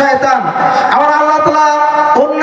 শয়তান। আমার আল্লাহ তালা অন্য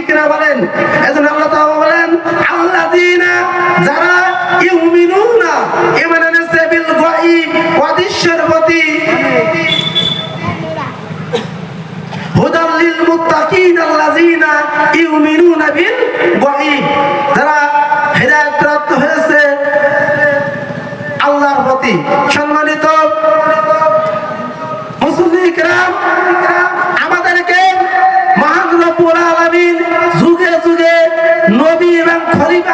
ঠিক কিনা বলেন? এজন্য আল্লাহ তাআলা বলেন, আল্লাযিনা যারা ইউমিনুনা ঈমান এনেছে বিল গায়ব অদৃশ্যের প্রতি, হুদাল লিল মুত্তাকিন, আল্লাযিনা ইউমিনুনা বিল গায়ব যারা হেদায়েত প্রাপ্ত হয়েছে আল্লাহর প্রতি কালাম খলিফা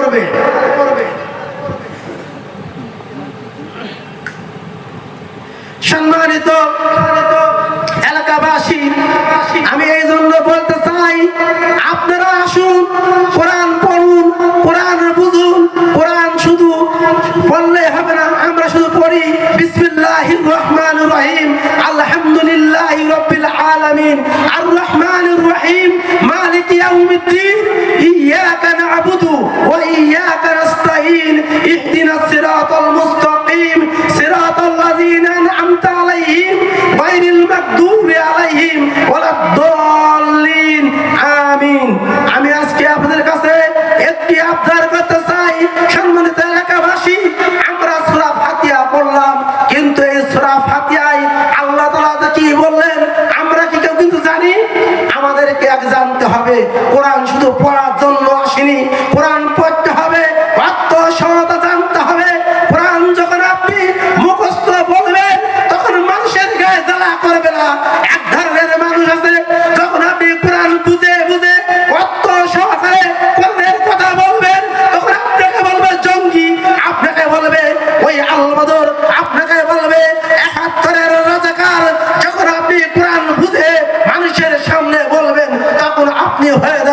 করবে। সম্মানিত এলাকাবাসী, আমি এই জন্য বলতে চাই, আপনারা আসুন, কোরআন পড়ুন, কোরআন বুঝুন, কোরআন শুধু পড়লে হবে না, আমরা শুধু পড়ি বিসমিল্লাহ রহমান রহিম, আলহামদুলিল্লাহ রবিল আলমিন মালিক ইয়াউমিদ্দিন ইয়াকা না'বুদু ওয়া ইয়াকা নাস্তাঈন ইহদিনাস সিরাতাল মুস্তাকিম, সিরাতাল লাযিনা আন'আমতা আলাইহিম, গায়রিল মাগদূবি আলাইহিম ওয়ালাদ-দাল্লিন আমিন। আমি আজকে আপনাদের কাছে একটি আবদার করতে চাই, সম্মানিত এলাকাবাসী, আমরা সূরা ফাতিহা পড়লাম, কিন্তু এই সূরা ফাতিহায় আল্লাহ তাআলা কি বললেন, আমরা কি কেউ কিন্তু জানি? আমাদেরকে এক জানতে হবে। কোরআন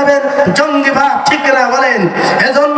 করবেন জঙ্গিবাদ ঠিক না বলেন। এজন্য